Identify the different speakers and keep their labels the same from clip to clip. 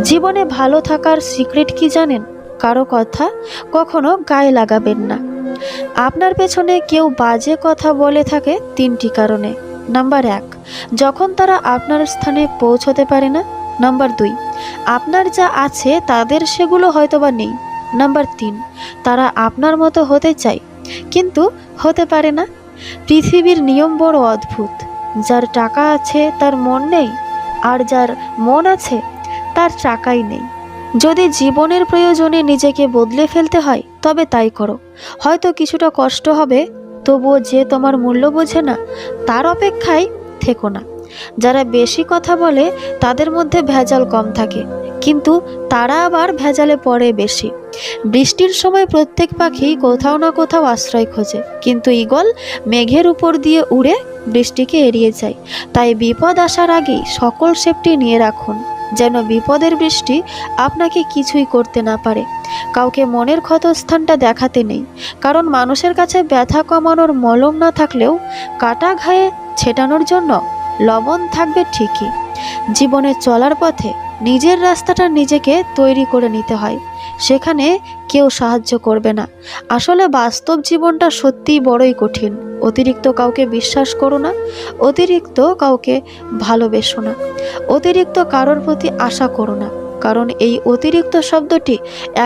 Speaker 1: জীবনে ভালো থাকার সিক্রেট কি জানেন? কারও কথা কখনো গায়ে লাগাবেন না। আপনার পেছনে কেউ বাজে কথা বলে থাকে তিনটি কারণে। নাম্বার এক, যখন তারা আপনার স্থানে পৌঁছতে পারে না। নাম্বার দুই, আপনার যা আছে তাদের সেগুলো হয়তোবা নেই। নাম্বার তিন, তারা আপনার মতো হতে চায়, কিন্তু হতে পারে না। পৃথিবীর নিয়ম বড় অদ্ভুত। যার টাকা আছে তার মন নেই, আর যার মন আছে তার চাকাই নেই। যদি জীবনের প্রয়োজনে নিজেকে বদলে ফেলতে হয়, তবে তাই করো। হয়তো কিছুটা কষ্ট হবে, তবুও যে তোমার মূল্য বোঝে না, তার অপেক্ষায় থেকো না। যারা বেশি কথা বলে, তাদের মধ্যে ভেজাল কম থাকে, কিন্তু তারা আবার ভেজালে পড়ে বেশি। বৃষ্টির সময় প্রত্যেক পাখি কোথাও না কোথাও আশ্রয় খোঁজে, কিন্তু ঈগল মেঘের উপর দিয়ে উড়ে বৃষ্টিকে এড়িয়ে যায়। তাই বিপদ আসার আগেই সকল সেফটি নিয়ে রাখুন। যেন বিপদের বৃষ্টি আপনাকে কিছুই করতে না পারে। কাউকে মনের ক্ষতস্থানটা দেখাতে নেই। কারণ মানুষের কাছে ব্যথা কমানোর মলম না থাকলেও কাটা ঘায়ে ছেটানোর জন্য লবণ থাকবে ঠিকই। জীবনে চলার পথে নিজের রাস্তাটা নিজেকে তৈরি করে নিতে হয়। সেখানে কেউ সাহায্য করবে না। আসলে বাস্তব জীবনটা সত্যিই বড়ই কঠিন। অতিরিক্ত কাউকে বিশ্বাস করো না, অতিরিক্ত কাউকে ভালোবেসো না। অতিরিক্ত কারোর প্রতি আশা করো না, কারণ এই অতিরিক্ত শব্দটি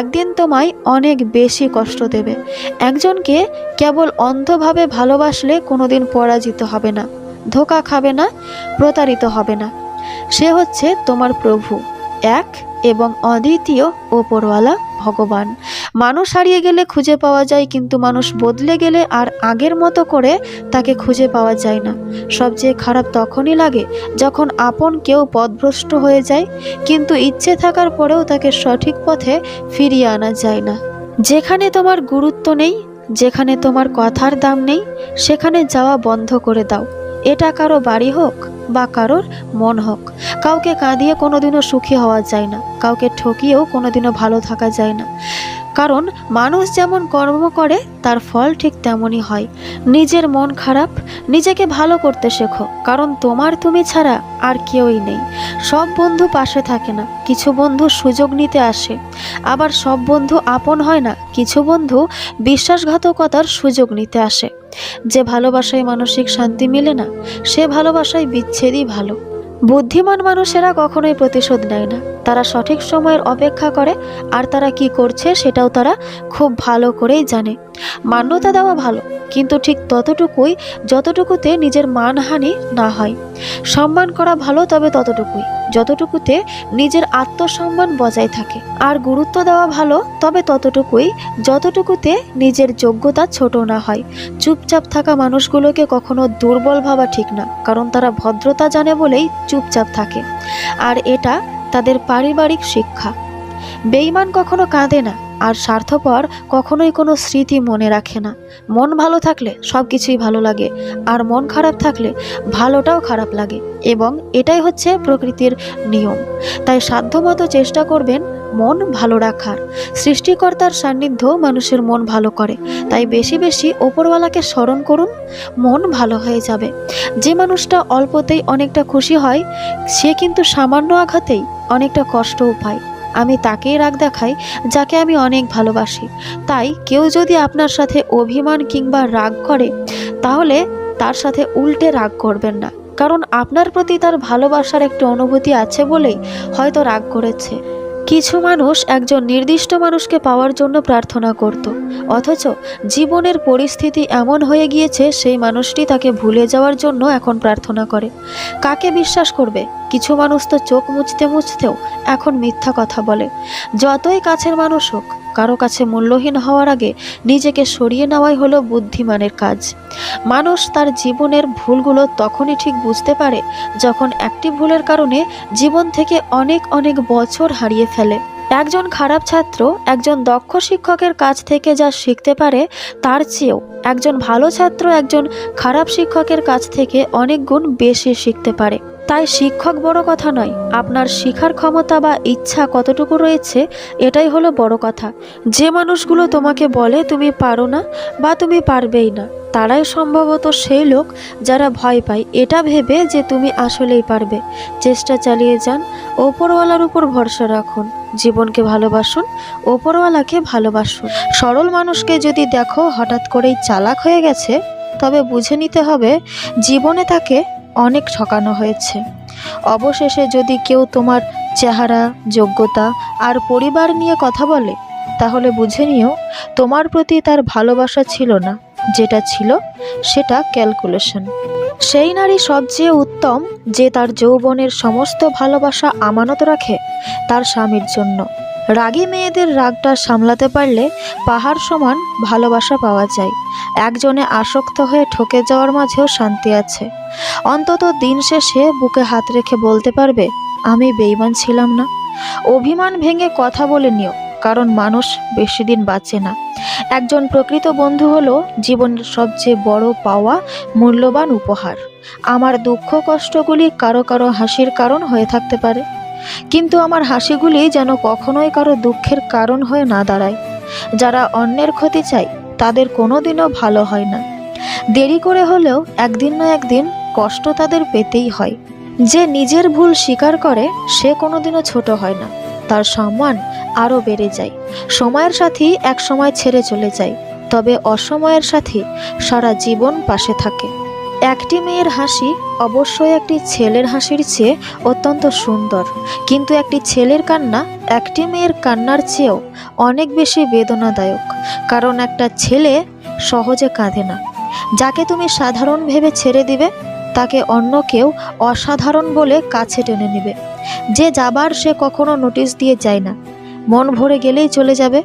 Speaker 1: একদিন তোমায় অনেক বেশি কষ্ট দেবে। একজনকে কেবল অন্ধভাবে ভালোবাসলে কোনোদিন পরাজিত হবে না, ধোকা খাবে না, প্রতারিত হবে না। সে হচ্ছে তোমার প্রভু, এক এবং অদ্বিতীয় ওপরওয়ালা ভগবান। মানুষ হারিয়ে গেলে খুঁজে পাওয়া যায়, কিন্তু মানুষ বদলে গেলে আর আগের মতো করে তাকে খুঁজে পাওয়া যায় না। সবচেয়ে খারাপ তখনই লাগে যখন আপন কেউ পথভ্রষ্ট হয়ে যায়, কিন্তু ইচ্ছে থাকার পরেও তাকে সঠিক পথে ফিরিয়ে আনা যায় না। যেখানে তোমার গুরুত্ব নেই, যেখানে তোমার কথার দাম নেই, সেখানে যাওয়া বন্ধ করে দাও। এটা কারও বাড়ি হোক বা কারোর মন হোক। কাউকে কাঁদিয়ে কোনোদিনও সুখী হওয়া যায় না। কাউকে ঠকিয়েও কোনোদিনও ভালো থাকা যায় না। কারণ মানুষ যেমন কর্ম করে, তার ফল ঠিক তেমনই হয়। নিজের মন খারাপ, নিজেকে ভালো করতে শেখো। কারণ তোমার তুমি ছাড়া আর কেউই নেই। সব বন্ধু পাশে থাকে না, কিছু বন্ধু সুযোগ নিতে আসে। আবার সব বন্ধু আপন হয় না, কিছু বন্ধু বিশ্বাসঘাতকতার সুযোগ নিতে আসে। যে ভালোবাসায় মানসিক শান্তি মিলে না, সে ভালোবাসায় বিচ্ছেদই ভালো। বুদ্ধিমান মানুষেরা কখনোই প্রতিশোধ নেয় না। তারা সঠিক সময়ের অপেক্ষা করে, আর তারা কি করছে সেটাও তারা খুব ভালো করেই জানে। মান্যতা দেওয়া ভালো, কিন্তু ঠিক ততটুকুই, যতটুকুতে নিজের মানহানি না হয়। সম্মান করা ভালো তবে ততটুকুই, যতটুকুতে নিজের আত্মসম্মান বজায় থাকে। আর গুরুত্ব দেওয়া ভালো তবে ততটুকুই, যতটুকুতে নিজের যোগ্যতা ছোট না হয়। চুপচাপ থাকা মানুষগুলোকে কখনো দুর্বল ভাবা ঠিক না, কারণ তারা ভদ্রতা জানে বলেই চুপচাপ থাকে। আর এটা তাদের পারিবারিক শিক্ষা। বেইমান কখনো কাঁদে না, আর স্বার্থপর কখনোই কোনো স্মৃতি মনে রাখে না। মন ভালো থাকলে সব কিছুই ভালো লাগে, আর মন খারাপ থাকলে ভালোটাও খারাপ লাগে, এবং এটাই হচ্ছে প্রকৃতির নিয়ম। তাই সাধ্যমতো চেষ্টা করবেন মন ভালো রাখার। সৃষ্টিকর্তার সান্নিধ্য মানুষের মন ভালো করে। তাই বেশি বেশি ওপরওয়ালাকে স্মরণ করুন, মন ভালো হয়ে যাবে। যে মানুষটা অল্পতেই অনেকটা খুশি হয়, সে কিন্তু সামান্য আঘাতেই অনেকটা কষ্টও পায়। আমি তাকেই রাগ দেখাই, যাকে আমি অনেক ভালোবাসি। তাই কেউ যদি আপনার সাথে অভিমান কিংবা রাগ করে, তাহলে তার সাথে উল্টে রাগ করবেন না। কারণ আপনার প্রতি তার ভালোবাসার একটি অনুভূতি আছে বলেই হয়তো রাগ করেছে। কিছু মানুষ একজন নির্দিষ্ট মানুষকে পাওয়ার জন্য প্রার্থনা করত, অথচ জীবনের পরিস্থিতি এমন হয়ে গিয়েছে সেই মানুষটি তাকে ভুলে যাওয়ার জন্য এখন প্রার্থনা করে। কাকে বিশ্বাস করবে? কিছু মানুষ তো চোখ মুছতে মুছতেও এখন মিথ্যা কথা বলে। যতই কাছের মানুষ হোক কারও কাছে মূল্যহীন হওয়ার আগে নিজেকে সরিয়ে নেওয়াই হলো বুদ্ধিমানের কাজ। মানুষ তার জীবনের ভুলগুলো তখনই ঠিক বুঝতে পারে যখন একটি ভুলের কারণে জীবন থেকে অনেক অনেক বছর হারিয়ে ফেলে। একজন খারাপ ছাত্র, একজন দক্ষ শিক্ষকের কাছ থেকে যা শিখতে পারে তার চেয়েও একজন ভালো ছাত্র একজন খারাপ শিক্ষকের কাছ থেকে অনেক গুণ বেশি শিখতে পারে। তাই শিক্ষক বড় কথা নয়, আপনার শিখার ক্ষমতা বা ইচ্ছা কতটুকু রয়েছে, এটাই হলো বড় কথা। যে মানুষগুলো তোমাকে বলে তুমি পারো না বা তুমি পারবেই না, তারাই সম্ভবত সেই লোক যারা ভয় পায়। এটা ভেবে যে তুমি আসলেই পারবে। চেষ্টা চালিয়ে যান, ওপরওয়ালার উপর ভরসা রাখুন, জীবনকে ভালোবাসুন, ওপরওয়ালাকে ভালোবাসুন। সরল মানুষকে যদি দেখো হঠাৎ করেই চালাক হয়ে গেছে, তবে বুঝে নিতে হবে জীবনে তাকে অনেক ঠকানো হয়েছে। অবশেষে যদি কেউ তোমার চেহারা, যোগ্যতা আর পরিবার নিয়ে কথা বলে, তাহলে বুঝে নিও তোমার প্রতি তার ভালোবাসা ছিল না। যেটা ছিল, সেটা ক্যালকুলেশন। সেই নারী সবচেয়ে উত্তম যে তার যৌবনের সমস্ত ভালোবাসা আমানত রাখে তার স্বামীর জন্য। রাগী মেয়েদের রাগটা সামলাতে পারলে পাহাড় সমান ভালোবাসা পাওয়া যায়। একজনে আসক্ত হয়ে ঠকে যাওয়ার মাঝেও শান্তি আছে। অন্তত দিন শেষে বুকে হাত রেখে বলতে পারবে, আমি বেইমান ছিলাম না। অভিমান ভেঙে কথা বলে নিও, কারণ মানুষ বেশি দিন বাঁচে না। একজন প্রকৃত বন্ধু হলো জীবনের সবচেয়ে বড় পাওয়া মূল্যবান উপহার। আমার দুঃখ কষ্টগুলি কারও কারও হাসির কারণ হয়ে থাকতে পারে। কিন্তু আমার হাসিগুলি যেন কখনোই কারও দুঃখের কারণ হয়ে না দাঁড়ায়। যারা অন্যের ক্ষতি চায়, তাদের কোনোদিনও ভালো হয় না। দেরি করে হলেও একদিন না একদিন কষ্ট তাদের পেতেই হয়। যে নিজের ভুল স্বীকার করে, সে কোনোদিনও ছোট হয় না। তার সম্মান আরও বেড়ে যায়। সময়ের সাথী এক সময় ছেড়ে চলে যায়, তবে অসময়ের সাথে সারা জীবন পাশে থাকে। একটি মেয়ের হাসি অবশ্যই একটি ছেলের হাসির চেয়ে অত্যন্ত সুন্দর। কিন্তু একটি ছেলের কান্না একটি মেয়ের কান্নার চেয়েও অনেক বেশি বেদনাদায়ক। কারণ একটা ছেলে সহজে কাঁদে না। যাকে তুমি সাধারণ ভেবে ছেড়ে দিবে, তাকে অন্য কেউ অসাধারণ বলে কাছে টেনে নেবে। যে যাবার সে কখনো নোটিশ দিয়ে যায় না। মন ভরে গেলেই চলে যাবে।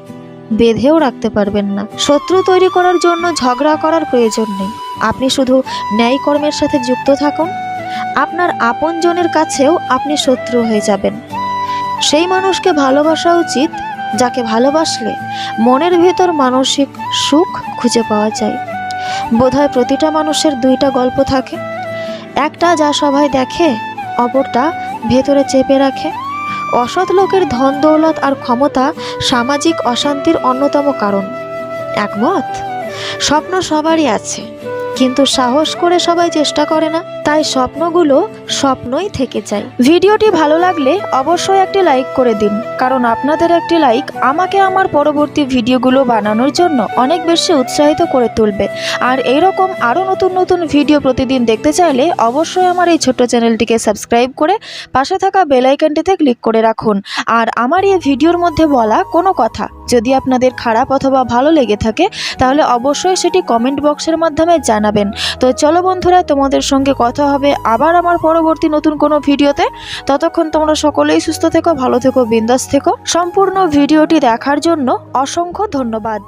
Speaker 1: বেঁধেও রাখতে পারবেন না। শত্রু তৈরি করার জন্য ঝগড়া করার প্রয়োজন নেই। আপনি শুধু ন্যায় কর্মের সাথে যুক্ত থাকুন। আপনার আপনজনের কাছেও আপনি শত্রু হয়ে যাবেন। সেই মানুষকে ভালোবাসা উচিত, যাকে ভালোবাসলে মনের ভেতর মানসিক সুখ খুঁজে পাওয়া যায়। বোধহয় প্রতিটা মানুষের দুইটা গল্প থাকে। একটা যা সবাই দেখে, অপরটা ভেতরে চেপে রাখে। অসৎ লোকের ধন দৌলত আর ক্ষমতা সামাজিক অশান্তির অন্যতম কারণ। একমত? স্বপ্ন সবারই আছে। কিন্তু সাহস করে সবাই চেষ্টা করে না, তাই স্বপ্নগুলো স্বপ্নই থেকে যায়। ভিডিওটি ভালো লাগলে অবশ্যই একটি লাইক করে দিন, কারণ আপনাদের একটি লাইক আমাকে আমার পরবর্তী ভিডিওগুলো বানানোর জন্য অনেক বেশি উৎসাহিত করে তুলবে। আর এইরকম আরও নতুন নতুন ভিডিও প্রতিদিন দেখতে চাইলে অবশ্যই আমার এই ছোট্ট চ্যানেলটিকে সাবস্ক্রাইব করে পাশে থাকা বেল আইকনটিতে ক্লিক করে রাখুন। আর আমার এই ভিডিওর মধ্যে বলা কোনো কথা যদি আপনাদের খারাপ অথবা ভালো লেগে থাকে, তাহলে অবশ্যই সেটি কমেন্ট বক্সের মাধ্যমে জানাবেন। তো চলো বন্ধুরা, তোমাদের সঙ্গে কথা হবে আবার আমার পরবর্তী নতুন কোনো ভিডিওতে। ততক্ষণ তোমরা সকলেই সুস্থ থেকো, ভালো থেকো, বিন্দাস থেকো। সম্পূর্ণ ভিডিওটি দেখার জন্য অসংখ্য ধন্যবাদ।